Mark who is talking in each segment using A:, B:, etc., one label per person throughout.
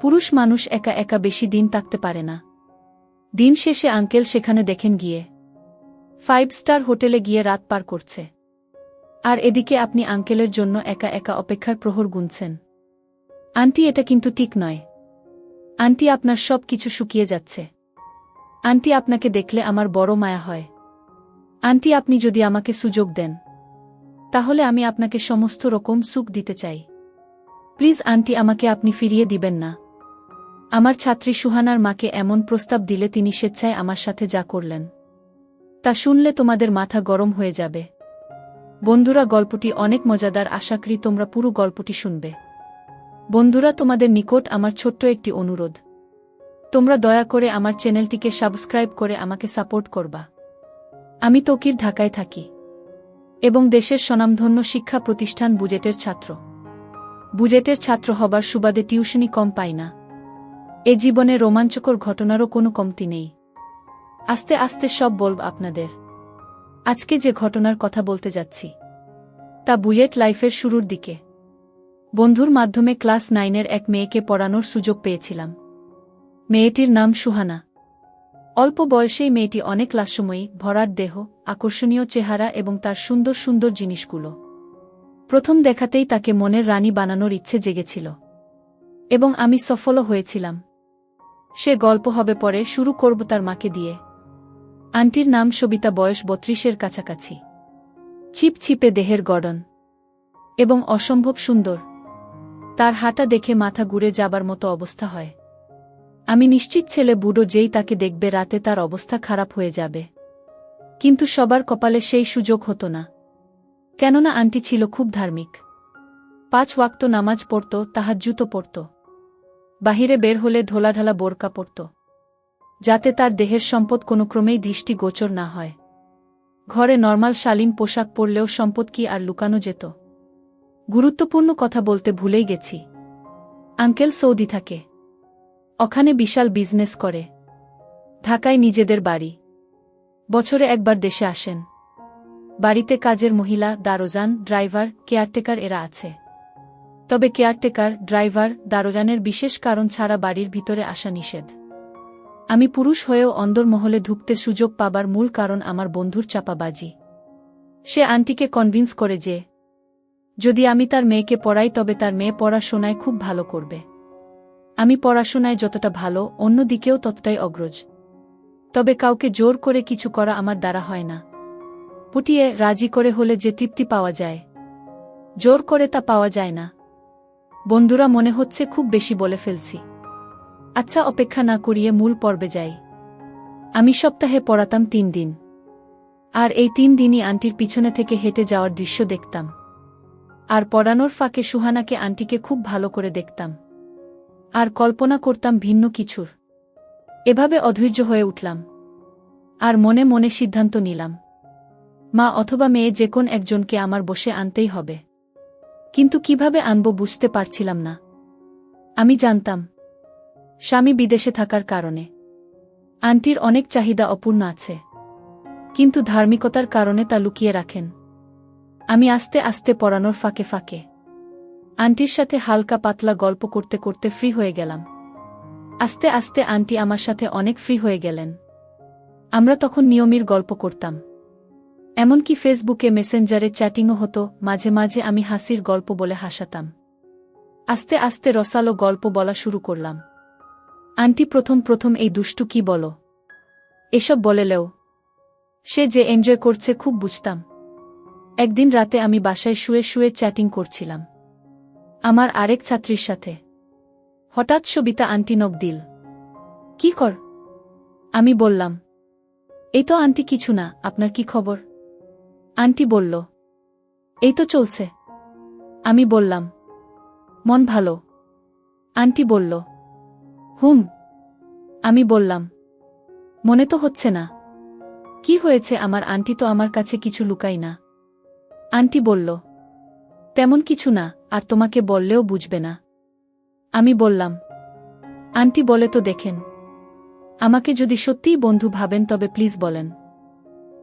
A: পুরুষ মানুষ একা একা বেশি দিন থাকতে পারে না। দিন শেষে আঙ্কেল সেখানে দেখেন গিয়ে। ফাইভ স্টার হোটেলে গিয়ে রাত পার করছে। আর এদিকে আপনি আঙ্কেলের জন্য একা একা অপেক্ষার প্রহর গুনছেন। আন্টি, এটা কিন্তু ঠিক নয়। আন্টি, আপনার সব কিছু শুকিয়ে যাচ্ছে। আন্টি, আপনাকে দেখলে আমার বড় মায়া হয়। আন্টি, আপনি যদি আমাকে সুযোগ দেন, তাহলে আমি আপনাকে সমস্ত রকম সুখ দিতে চাই। প্লিজ আন্টি, আমাকে আপনি ফিরিয়ে দিবেন না। আমার ছাত্রী সুহানার মাকে এমন প্রস্তাব দিলে তিনি স্বেচ্ছায় আমার সাথে যা করলেন। তা শুনলে তোমাদের মাথা গরম হয়ে যাবে। বন্ধুরা, গল্পটি অনেক মজাদার। আশা করি তোমরা পুরো গল্পটি শুনবে। বন্ধুরা, তোমাদের নিকট আমার ছোট্ট একটি অনুরোধ। তোমরা দয়া করে আমার চ্যানেলটিকে সাবস্ক্রাইব করে আমাকে সাপোর্ট করবা। আমি তকির ঢাকায় থাকি এবং দেশের স্বনামধন্য শিক্ষা প্রতিষ্ঠান বুজেটের ছাত্র। বুজেটের ছাত্র হবার সুবাদে টিউশনি কম পাই না। এ জীবনে রোমাঞ্চকর ঘটনারও কোনো কমতি নেই। আস্তে আস্তে সব বলব আপনাদের। আজকে যে ঘটনার কথা বলতে যাচ্ছি, তা বুয়েট লাইফের শুরুর দিকে। বন্ধুর মাধ্যমে ক্লাস নাইনের এক মেয়েকে পড়ানোর সুযোগ পেয়েছিলাম। মেয়েটির নাম সুহানা। অল্প বয়সেই মেয়েটি অনেক লাস্যময়ী ভরার দেহ, আকর্ষণীয় চেহারা এবং তার সুন্দর সুন্দর জিনিসগুলো। প্রথম দেখাতেই তাকে মনের রানী বানানোর ইচ্ছে জেগেছিল। এবং আমি সফলও হয়েছিলাম। সে গল্প হবে পরে শুরু করব তার মাকে দিয়ে। আন্টির নাম সবিতা, বয়স বত্রিশের কাছাকাছি। চিপে দেহের গড়ন। এবং অসম্ভব সুন্দর। তার হাঁটা দেখে মাথা ঘুরে যাবার মতো অবস্থা হয়। আমি নিশ্চিত ছেলে বুড়ো যেই তাকে দেখবে রাতে তার অবস্থা খারাপ হয়ে যাবে। কিন্তু সবার কপালে সেই সুযোগ হতো না। কেননা আন্টি ছিল খুব ধার্মিক। পাঁচ ওয়াক্ত নামাজ পড়ত তাহার জুতো পড়ত। বাহিরে বের হলে ঢোলাঢালা বোরকা পড়ত যাতে তার দেহের সম্পদ কোনো ক্রমেই দৃষ্টি গোচর না হয়। ঘরে নর্মাল শালীন পোশাক পরলেও সম্পদ কি আর লুকানো যেত? গুরুত্বপূর্ণ কথা বলতে ভুলেই গেছি। আঙ্কেল সৌদি থাকে। ওখানে বিশাল বিজনেস করে। ঢাকায় নিজেদের বাড়ি। বছরে একবার দেশে আসেন। বাড়িতে কাজের মহিলা, দারোজান, ড্রাইভার, কেয়ারটেকার এরা আছে। তবে কেয়ারটেকার, ড্রাইভার দারোজানের বিশেষ কারণ ছাড়া বাড়ির ভিতরে আসা নিষেধ। আমি পুরুষ হয়েও অন্দরমহলে ঢুকতে সুযোগ পাবার মূল কারণ আমার বন্ধুর চাপাবাজি। সে আন্টিকে কনভিন্স করে যে, যদি আমি তার মেয়েকে পড়াই তবে তার মেয়ে পড়াশোনায় খুব ভালো করবে। আমি পড়াশোনায় যতটা ভালো, অন্য দিকেও ততটাই অগ্রজ। তবে কাউকে জোর করে কিছু করা আমার দ্বারা হয় না। পুটিয়ে রাজি করে হলে যে তৃপ্তি পাওয়া যায়। জোর করে তা পাওয়া যায় না। বন্ধুরা মনে হচ্ছে খুব বেশি বলে ফেলছি। আচ্ছা অপেক্ষা না করিয়ে মূল পর্বে যাই। আমি সপ্তাহে পড়াতাম তিন দিন। আর এই তিন দিনই আন্টির পিছনে থেকে হেঁটে যাওয়ার দৃশ্য দেখতাম। আর পড়ানোর ফাঁকে সুহানাকে আন্টিকে খুব ভালো করে দেখতাম। আর কল্পনা করতাম ভিন্ন কিছুর। এভাবে অধৈর্য হয়ে উঠলাম। আর মনে মনে সিদ্ধান্ত নিলাম। মা অথবা মেয়ে যে কোন একজনকে আমার বসে আনতেই হবে। কিন্তু কীভাবে আনব বুঝতে পারছিলাম না। আমি জানতাম, স্বামী বিদেশে থাকার কারণে। আন্টির অনেক চাহিদা অপূর্ণ আছে। কিন্তু ধার্মিকতার কারণে তা লুকিয়ে রাখেন। আমি আস্তে আস্তে পড়ানোর ফাঁকে ফাঁকে। আন্টির সাথে হালকা পাতলা গল্প করতে করতে ফ্রি হয়ে গেলাম। আস্তে আস্তে আন্টি আমার সাথে অনেক ফ্রি হয়ে গেলেন। আমরা তখন নিয়মির গল্প করতাম। এমনকি ফেসবুকে মেসেঞ্জারে চ্যাটিংও হতো, মাঝে মাঝে আমি হাসির গল্প বলে হাসাতাম। আস্তে আস্তে রসালো গল্প বলা শুরু করলাম। আন্টি প্রথম প্রথম এই দুষ্টু কি বলো? এসব বলেলেও সে যে এনজয় করছে খুব বুঝতাম। একদিন রাতে আমি বাসায় শুয়ে শুয়ে চ্যাটিং করছিলাম। আমার আরেক ছাত্রীর সাথে। হঠাৎ সবিতা আন্টি নক দিল। কি কর? আমি বললাম। এই তো আন্টি, কিছু না, আপনার কি খবর? আন্টি বলল, এই তো চলছে। আমি বললাম, মন ভালো। আন্টি বলল, হুম। আমি বললাম, মনে তো হচ্ছে না। কি হয়েছে? আমার আন্টি তো আমার কাছে কিছু লুকাই না। আন্টি বলল, তেমন কিছু না, আর তোমাকে বললেও বুঝবে না। আমি বললাম, আন্টি বলে তো দেখেন। আমাকে যদি সত্যিই বন্ধু ভাবেন তবে প্লিজ বলেন।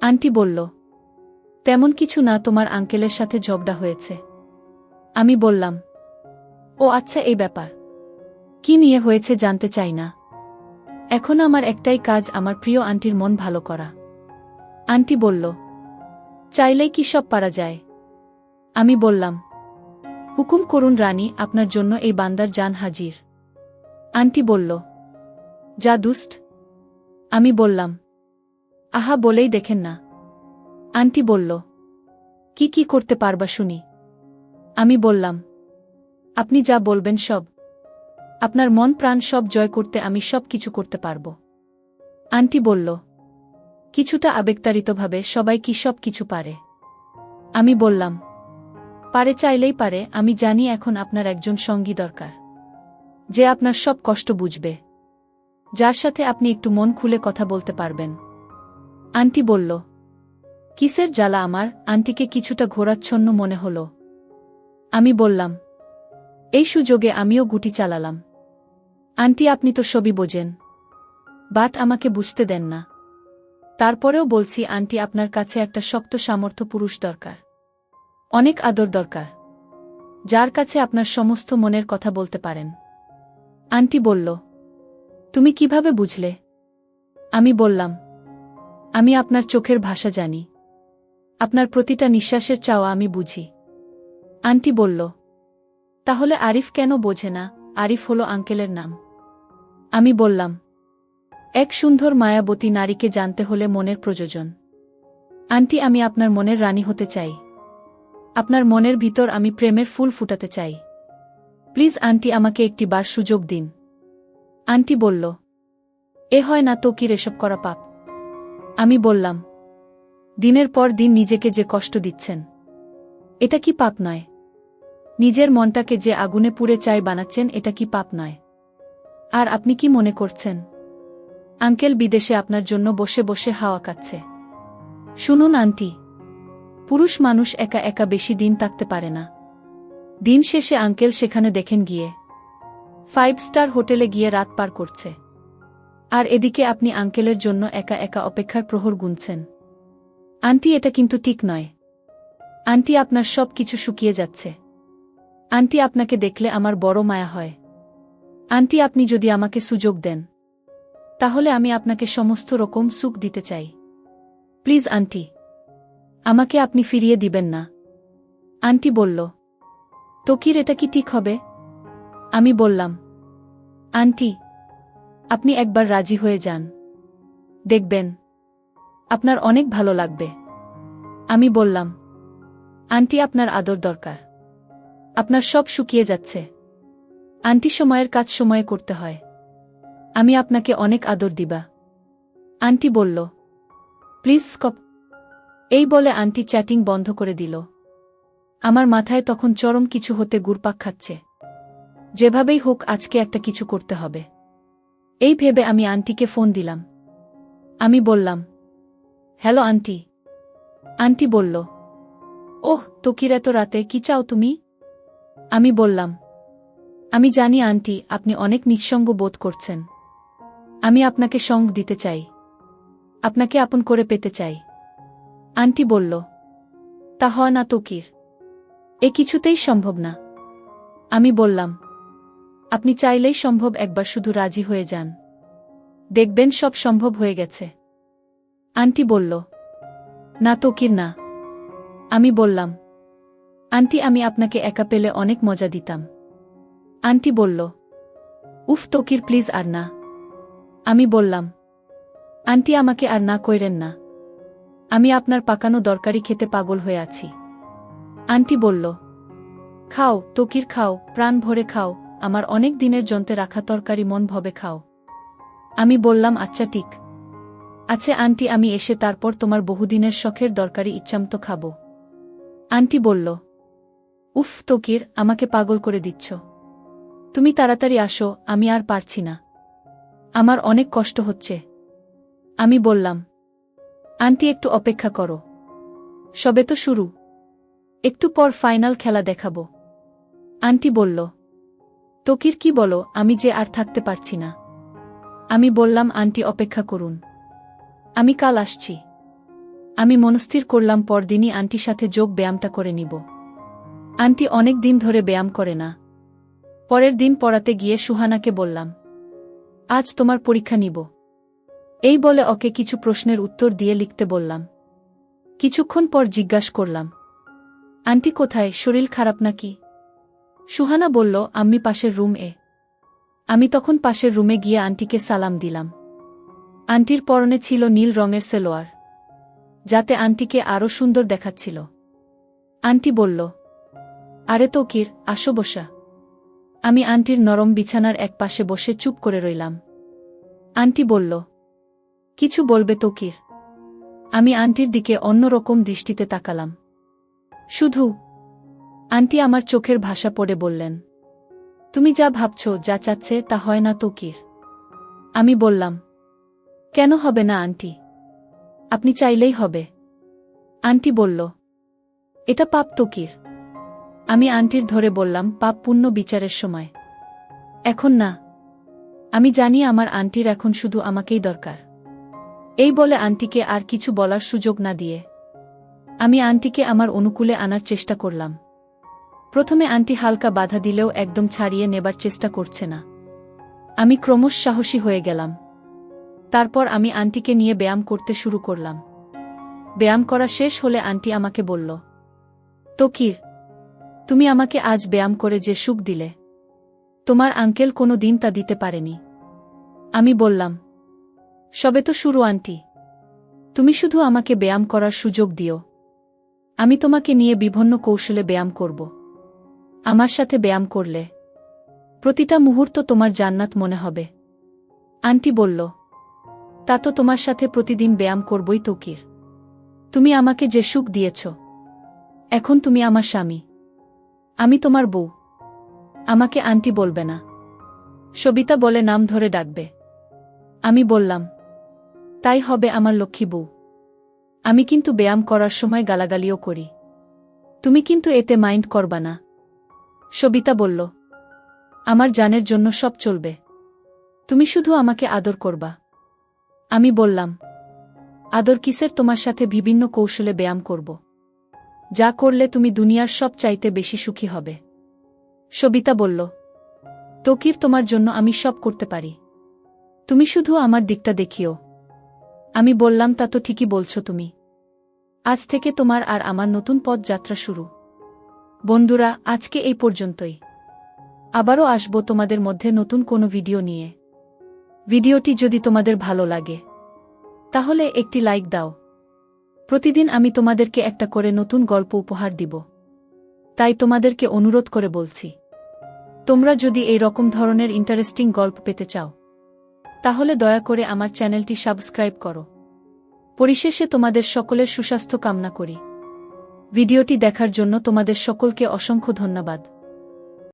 A: আন্টি বলল তেমন কিছু না তোমার আঙ্কেলের সাথে ঝগড়া হয়েছে। আমি বললাম, ও আচ্ছা এই ব্যাপার। কি নিয়ে হয়েছে জানতে চাই না। এখন আমার একটাই কাজ আমার প্রিয় আন্টির মন ভালো করা। আন্টি বলল, চাইলেই কি সব পারা যায়? আমি বললাম, হুকুম করুন রানী, আপনার জন্য এই বান্দার জান হাজির। আন্টি বলল, যা দুষ্ট। আমি বললাম, আহা, বলেই দেখেন না। আন্টি বলল, কি কি করতে পারবা শুনি? আমি বললাম, আপনি যা বলবেন সব। আপনার মন প্রাণ সব জয় করতে আমি সব কিছু করতে পারব। আন্টি বলল, কিছুটা আবেগতাড়িতভাবে সবাই কি সব কিছু পারে? আমি বললাম, পারে চাইলেই পারে, আমি জানি এখন আপনার একজন সঙ্গী দরকার, যে আপনার সব কষ্ট বুঝবে। যার সাথে আপনি একটু মন খুলে কথা বলতে পারবেন। আন্টি বলল কিসের জ্বালা আমার? আন্টিকে কিছুটা ঘোরাচ্ছন্ন মনে হল। আমি বললাম, এই সুযোগে আমিও গুটি চালালাম। আন্টি, আপনি তো সবই বোঝেন। বাট আমাকে বুঝতে দেন না। তারপরেও বলছি, আন্টি, আপনার কাছে একটা শক্ত সামর্থ্য পুরুষ দরকার। অনেক আদর দরকার। যার কাছে আপনার সমস্ত মনের কথা বলতে পারেন। আন্টি বলল, তুমি কীভাবে বুঝলে? আমি বললাম, আমি আপনার চোখের ভাষা জানি। আপনার প্রতিটা নিঃশ্বাসের চাওয়া আমি বুঝি। আন্টি বলল, তাহলে আরিফ কেন বোঝে না? আরিফ হল আঙ্কেলের নাম। আমি বললাম, এক সুন্দর মায়াবতী নারীকে জানতে হলে মনের প্রয়োজন। আন্টি, আমি আপনার মনের রানী হতে চাই। আপনার মনের ভিতর আমি প্রেমের ফুল ফুটাতে চাই। প্লিজ আন্টি, আমাকে একটি বার সুযোগ দিন। আন্টি বলল, এ হয় না তো কি এসব করা পাপ? আমি বললাম দিনের পর দিন নিজেকে যে কষ্ট দিচ্ছেন। এটা কি পাপ নয়? নিজের মনটাকে যে আগুনে পুড়ে চাই বানাচ্ছেন, এটা কি পাপ নয়? আর আপনি কি মনে করছেন? আঙ্কেল বিদেশে আপনার জন্য বসে বসে হাওয়া কাচ্ছে। শুনুন আন্টি। পুরুষ মানুষ একা একা বেশি দিন থাকতে পারে না। দিন শেষে আঙ্কেল সেখানে দেখেন গিয়ে। ফাইভ স্টার হোটেলে গিয়ে রাত পার করছে। আর এদিকে আপনি আঙ্কেলের জন্য একা একা অপেক্ষার প্রহর গুনছেন। আন্টি, এটা কিন্তু ঠিক নয়। আন্টি, আপনার সব কিছু শুকিয়ে যাচ্ছে। আন্টি, আপনাকে দেখলে আমার বড় মায়া হয়। আন্টি, আপনি যদি আমাকে সুযোগ দেন, তাহলে আমি আপনাকে সমস্ত রকম সুখ দিতে চাই। প্লিজ, আন্টি, আমাকে আপনি ফিরিয়ে দিবেন না। আন্টি বলল, তকির, এটা কি ঠিক হবে? আমি বললাম, আন্টি, আপনি একবার রাজি হয়ে যান। দেখবেন আপনার অনেক ভালো লাগবে। আমি বললাম, আন্টি, আপনার আদর দরকার। আপনার সব শুকিয়ে যাচ্ছে। আন্টি, সময়ের কাজ সময়ে করতে হয়। আমি আপনাকে অনেক আদর দিবা। আন্টি বলল, প্লিজ, স্কপ। এই বলে আন্টি চ্যাটিং বন্ধ করে দিল। আমার মাথায় তখন চরম কিছু হতে গুরপাক খাচ্ছে। যেভাবেই হোক, আজকে একটা কিছু করতে হবে। এই ভেবে আমি আন্টিকে ফোন দিলাম। আমি বললাম হ্যালো, আন্টি। আন্টি বলল, ওহ, তকির এত রাতে কি চাও তুমি? আমি বললাম, আমি জানি আন্টি, আপনি অনেক নিঃসঙ্গ বোধ করছেন। আমি আপনাকে সঙ্গ দিতে চাই। আপনাকে আপন করে পেতে চাই। আন্টি বলল, তা হয় না তকির। এ কিছুতেই সম্ভব না। আমি বললাম, আপনি চাইলেই সম্ভব একবার শুধু রাজি হয়ে যান। দেখবেন সব সম্ভব হয়ে গেছে। আন্টি বলল, না তকির, না। আমি বললাম, আন্টি, আমি আপনাকে একা পেলে অনেক মজা দিতাম। আন্টি বলল, উফ, তকির, প্লিজ আর না। আমি বললাম, আন্টি, আমাকে আর না কইরেন না। আমি আপনার পাকানো দরকারি খেতে পাগল হয়ে আছি। আন্টি বলল, খাও, তকির, খাও, প্রাণ ভরে খাও, আমার অনেক দিনের যন্ত্রে রাখা তরকারি মন ভবে খাও। আমি বললাম আচ্ছা ঠিক। আছে, আন্টি, আমি এসে তারপর তোমার বহুদিনের শখের দরকারি ইচ্ছামতো খাব। আন্টি বলল, উফ, তকির, আমাকে পাগল করে দিচ্ছ। তুমি তাড়াতাড়ি আসো, আমি আর পারছি না। আমার অনেক কষ্ট হচ্ছে। আমি বললাম, আন্টি, একটু অপেক্ষা করো। সবে তো শুরু। একটু পর ফাইনাল খেলা দেখাব। আন্টি বলল, তকির, কি বলো, আমি যে আর থাকতে পারছি না। আমি বললাম, আন্টি, অপেক্ষা করুন। আমি কাল আসছি। আমি মনস্থির করলাম পরদিনই আন্টির সাথে যোগ ব্যায়ামটা করে নিব। আন্টি অনেক দিন ধরে ব্যায়াম করে না। পরের দিন পড়াতে গিয়ে সুহানাকে বললাম, আজ তোমার পরীক্ষা নিব। এই বলে ওকে কিছু প্রশ্নের উত্তর দিয়ে লিখতে বললাম। কিছুক্ষণ পর জিজ্ঞাস করলাম, আন্টি কোথায়? শরীর খারাপ নাকি? সুহানা বলল, আম্মি পাশের রুম এ। আমি তখন পাশের রুমে গিয়ে আন্টিকে সালাম দিলাম। আন্টির পরনে ছিল নীল রঙের সেলোয়ার, যাতে আন্টিকে আরও সুন্দর দেখাচ্ছিল। আন্টি বলল, আরে তো তকির, আসো বসা। আমি আন্টির নরম বিছানার এক পাশে বসে চুপ করে রইলাম। আন্টি বলল, কিছু বলবে তো তকির। আমি আন্টির দিকে অন্যরকম দৃষ্টিতে তাকালাম। শুধু, আন্টি আমার চোখের ভাষা পড়ে বললেন, তুমি যা ভাবছ, যা চাচ্ছে, তা হয় না তো তকির। আমি বললাম কেন হবে না, আন্টি? আপনি চাইলেই হবে। আন্টি বলল, এটা পাপ তকির আমি আন্টির ধরে বললাম, পাপ পুণ্য বিচারের সময়। এখন না। আমি জানি আমার আন্টির এখন শুধু আমাকেই দরকার। এই বলে আন্টিকে আর কিছু বলার সুযোগ না দিয়ে আমি আন্টিকে আমার অনুকূলে আনার চেষ্টা করলাম। প্রথমে আন্টি হালকা বাধা দিলেও একদম ছাড়িয়ে নেবার চেষ্টা করছে না। আমি ক্রমশ সাহসী হয়ে গেলাম। তারপর আমি আন্টিকে নিয়ে ব্যায়াম করতে শুরু করলাম। ব্যায়াম করা শেষ হলে আন্টি আমাকে বলল, তকির, তুমি আমাকে আজ ব্যায়াম করে যে সুখ দিলে, তোমার আঙ্কেল কোনো দিন তা দিতে পারেনি। আমি বললাম, সবে তো শুরু আন্টি। তুমি শুধু আমাকে ব্যায়াম করার সুযোগ দিও। আমি তোমাকে নিয়ে বিভিন্ন কৌশলে ব্যায়াম করব। আমার সাথে ব্যায়াম করলে প্রতিটা মুহূর্ত তোমার জান্নাত মনে হবে। আন্টি বলল তা তো তোমার সাথে প্রতিদিন ব্যায়াম করবই তকির। তুমি আমাকে যে সুখ দিয়েছ, এখন তুমি আমার স্বামী। আমি তোমার বউ। আমাকে আন্টি বলবে না। সবিতা বলে নাম ধরে ডাকবে। আমি বললাম, তাই হবে আমার লক্ষ্মী বউ। আমি কিন্তু ব্যায়াম করার সময় গালাগালিও করি। তুমি কিন্তু এতে মাইন্ড করবা না। সবিতা বলল, আমার জানের জন্য সব চলবে। তুমি শুধু আমাকে আদর করবা। আমি বললাম, আদর কিসের তোমার সাথে বিভিন্ন কৌশলে ব্যায়াম করব। যা করলে তুমি দুনিয়ার সব চাইতে বেশি সুখী হবে। সবিতা বলল, তকির তোমার জন্য আমি সব করতে পারি। তুমি শুধু আমার দিকটা দেখিও। আমি বললাম, তা তো ঠিকই বলছো তুমি। আজ থেকে তোমার আর আমার নতুন পথ যাত্রা শুরু। বন্ধুরা, আজকে এই পর্যন্তই। আবারও আসব তোমাদের মধ্যে নতুন কোনো ভিডিও নিয়ে। ভিডিওটি যদি তোমাদের ভালো লাগে, তাহলে একটি লাইক দাও। প্রতিদিন আমি তোমাদেরকে একটা করে নতুন গল্প উপহার দিব। তাই তোমাদেরকে অনুরোধ করে বলছি, তোমরা যদি এই রকম ধরনের ইন্টারেস্টিং গল্প পেতে চাও, তাহলে দয়া করে আমার চ্যানেলটি সাবস্ক্রাইব করো। পরিশেষে তোমাদের সকলের সুস্বাস্থ্য কামনা করি। ভিডিওটি দেখার জন্য তোমাদের সকলকে অসংখ্য ধন্যবাদ।